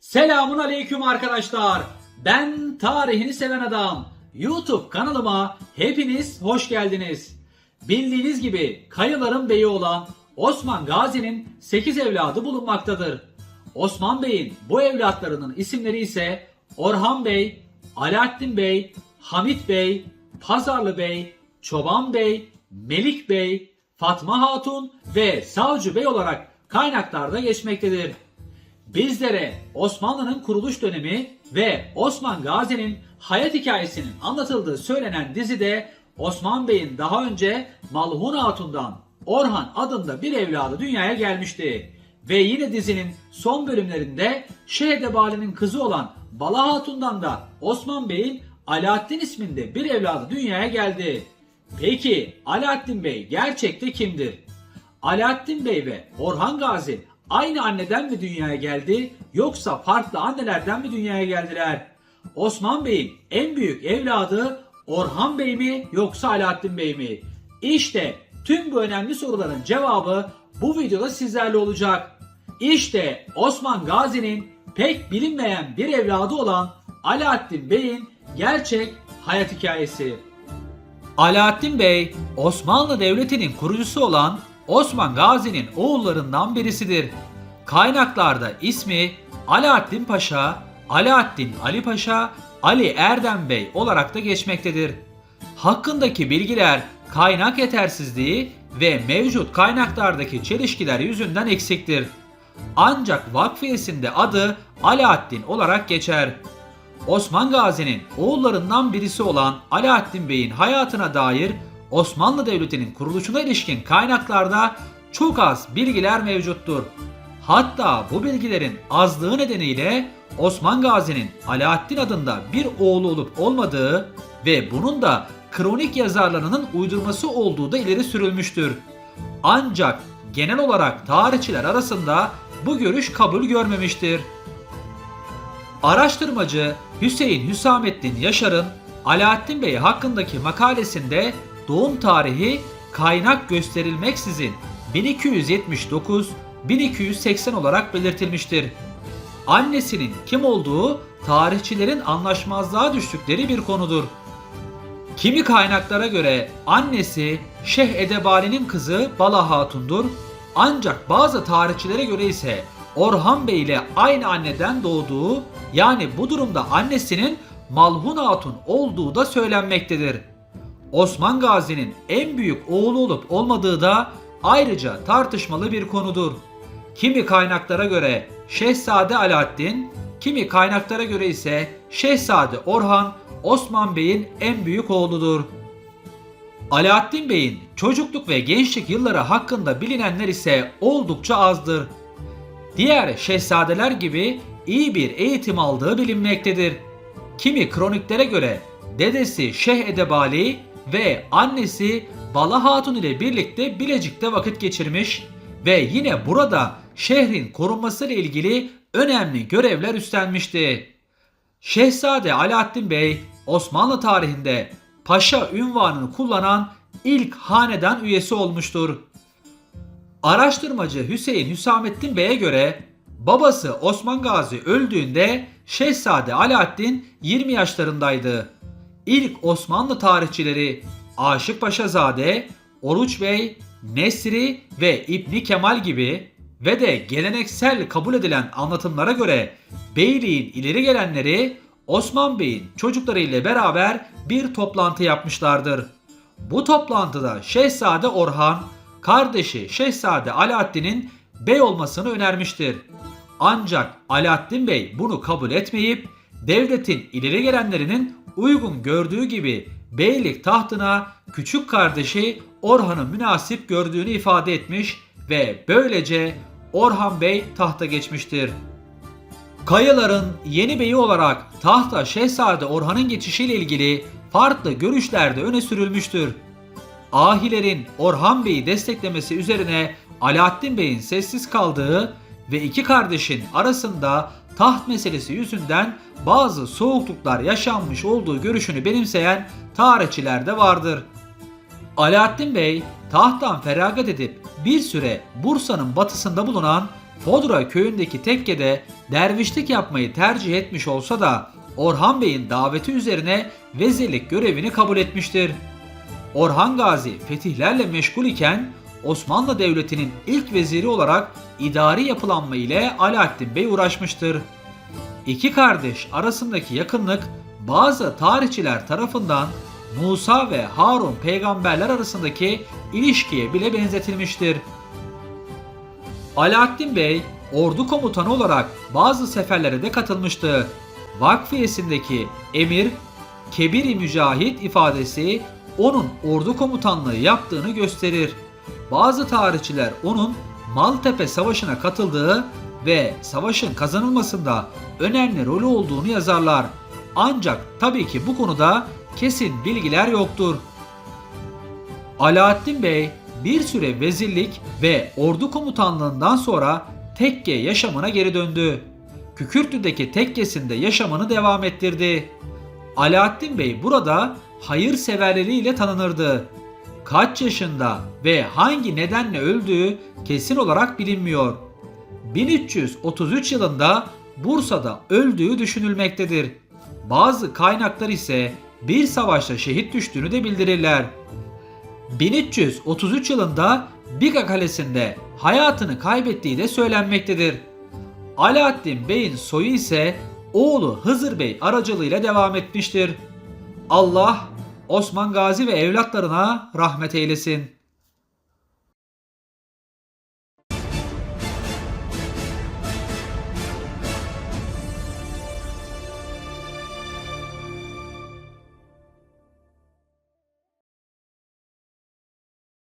Selamun aleyküm arkadaşlar. Ben tarihini seven adam. YouTube kanalıma hepiniz hoş geldiniz. Bildiğiniz gibi Kayaların beyi olan Osman Gazi'nin 8 evladı bulunmaktadır. Osman Bey'in bu evlatlarının isimleri ise Orhan Bey, Alaaddin Bey, Hamit Bey, Pazarlı Bey, Çoban Bey, Melik Bey, Fatma Hatun ve Savcı Bey olarak kaynaklarda geçmektedir. Bizlere Osmanlı'nın kuruluş dönemi ve Osman Gazi'nin hayat hikayesinin anlatıldığı söylenen dizide Osman Bey'in daha önce Malhun Hatun'dan Orhan adında bir evladı dünyaya gelmişti. Ve yine dizinin son bölümlerinde Şehedebali'nin kızı olan Bala Hatun'dan da Osman Bey'in Alaaddin isminde bir evladı dünyaya geldi. Peki Alaaddin Bey gerçekte kimdir? Alaaddin Bey ve Orhan Gazi aynı anneden mi dünyaya geldi yoksa farklı annelerden mi dünyaya geldiler? Osman Bey'in en büyük evladı Orhan Bey mi yoksa Alaaddin Bey mi? İşte tüm bu önemli soruların cevabı bu videoda sizlerle olacak. İşte Osman Gazi'nin pek bilinmeyen bir evladı olan Alaaddin Bey'in gerçek hayat hikayesi. Alaaddin Bey, Osmanlı Devleti'nin kurucusu olan Osman Gazi'nin oğullarından birisidir. Kaynaklarda ismi Alaaddin Paşa, Alaaddin Ali Paşa, Ali Erdem Bey olarak da geçmektedir. Hakkındaki bilgiler kaynak yetersizliği ve mevcut kaynaklardaki çelişkiler yüzünden eksiktir. Ancak vakfiyesinde adı Alaaddin olarak geçer. Osman Gazi'nin oğullarından birisi olan Alaaddin Bey'in hayatına dair Osmanlı Devleti'nin kuruluşuna ilişkin kaynaklarda çok az bilgiler mevcuttur. Hatta bu bilgilerin azlığı nedeniyle Osman Gazi'nin Alaaddin adında bir oğlu olup olmadığı ve bunun da kronik yazarlarının uydurması olduğu da ileri sürülmüştür. Ancak genel olarak tarihçiler arasında bu görüş kabul görmemiştir. Araştırmacı Hüseyin Hüsamettin Yaşar'ın Alaaddin Bey hakkındaki makalesinde doğum tarihi kaynak gösterilmeksizin 1279-1280 olarak belirtilmiştir. Annesinin kim olduğu tarihçilerin anlaşmazlığa düştükleri bir konudur. Kimi kaynaklara göre annesi Şeyh Edebali'nin kızı Bala Hatun'dur. Ancak bazı tarihçilere göre ise Orhan Bey ile aynı anneden doğduğu yani bu durumda annesinin Malhun Hatun olduğu da söylenmektedir. Osman Gazi'nin en büyük oğlu olup olmadığı da ayrıca tartışmalı bir konudur. Kimi kaynaklara göre Şehzade Alaaddin, kimi kaynaklara göre ise Şehzade Orhan Osman Bey'in en büyük oğludur. Alaaddin Bey'in çocukluk ve gençlik yılları hakkında bilinenler ise oldukça azdır. Diğer şehzadeler gibi iyi bir eğitim aldığı bilinmektedir. Kimi kroniklere göre dedesi Şeyh Edebali ve annesi Bala Hatun ile birlikte Bilecik'te vakit geçirmiş ve yine burada şehrin korunması ile ilgili önemli görevler üstlenmişti. Şehzade Alaaddin Bey Osmanlı tarihinde paşa ünvanını kullanan ilk hanedan üyesi olmuştur. Araştırmacı Hüseyin Hüsamettin Bey'e göre babası Osman Gazi öldüğünde Şehzade Alaaddin 20 yaşlarındaydı. İlk Osmanlı tarihçileri Aşık Paşazade, Oruç Bey, Nesri ve İbni Kemal gibi ve de geleneksel kabul edilen anlatımlara göre beyliğin ileri gelenleri Osman Bey'in çocukları ile beraber bir toplantı yapmışlardır. Bu toplantıda Şehzade Orhan, kardeşi Şehzade Alaaddin'in bey olmasını önermiştir. Ancak Alaaddin Bey bunu kabul etmeyip devletin ileri gelenlerinin uygun gördüğü gibi beylik tahtına küçük kardeşi Orhan'ı münasip gördüğünü ifade etmiş ve böylece Orhan Bey tahta geçmiştir. Kayaların yeni beyi olarak tahta Şehzade Orhan'ın geçişiyle ilgili farklı görüşler de öne sürülmüştür. Ahilerin Orhan Bey'i desteklemesi üzerine Alaaddin Bey'in sessiz kaldığı ve iki kardeşin arasında taht meselesi yüzünden bazı soğukluklar yaşanmış olduğu görüşünü benimseyen tarihçiler de vardır. Alaaddin Bey tahttan feragat edip bir süre Bursa'nın batısında bulunan Fodra köyündeki tekkede dervişlik yapmayı tercih etmiş olsa da Orhan Bey'in daveti üzerine vezirlik görevini kabul etmiştir. Orhan Gazi fetihlerle meşgul iken Osmanlı Devleti'nin ilk veziri olarak idari yapılanma ile Alaaddin Bey uğraşmıştır. İki kardeş arasındaki yakınlık bazı tarihçiler tarafından Musa ve Harun peygamberler arasındaki ilişkiye bile benzetilmiştir. Alaaddin Bey ordu komutanı olarak bazı seferlere de katılmıştı. Vakfiyesindeki emir Kebir-i Mücahit ifadesi onun ordu komutanlığı yaptığını gösterir. Bazı tarihçiler onun Maltepe Savaşı'na katıldığı ve savaşın kazanılmasında önemli rolü olduğunu yazarlar. Ancak tabii ki bu konuda kesin bilgiler yoktur. Alaaddin Bey bir süre vezirlik ve ordu komutanlığından sonra tekke yaşamına geri döndü. Kükürtlü'deki tekkesinde yaşamını devam ettirdi. Alaaddin Bey burada hayırseverleriyle tanınırdı. Kaç yaşında ve hangi nedenle öldüğü kesin olarak bilinmiyor. 1333 yılında Bursa'da öldüğü düşünülmektedir. Bazı kaynaklar ise bir savaşta şehit düştüğünü de bildirirler. 1333 yılında Biga Kalesi'nde hayatını kaybettiği de söylenmektedir. Alaaddin Bey'in soyu ise oğlu Hızır Bey aracılığıyla devam etmiştir. Allah Osman Gazi ve evlatlarına rahmet eylesin.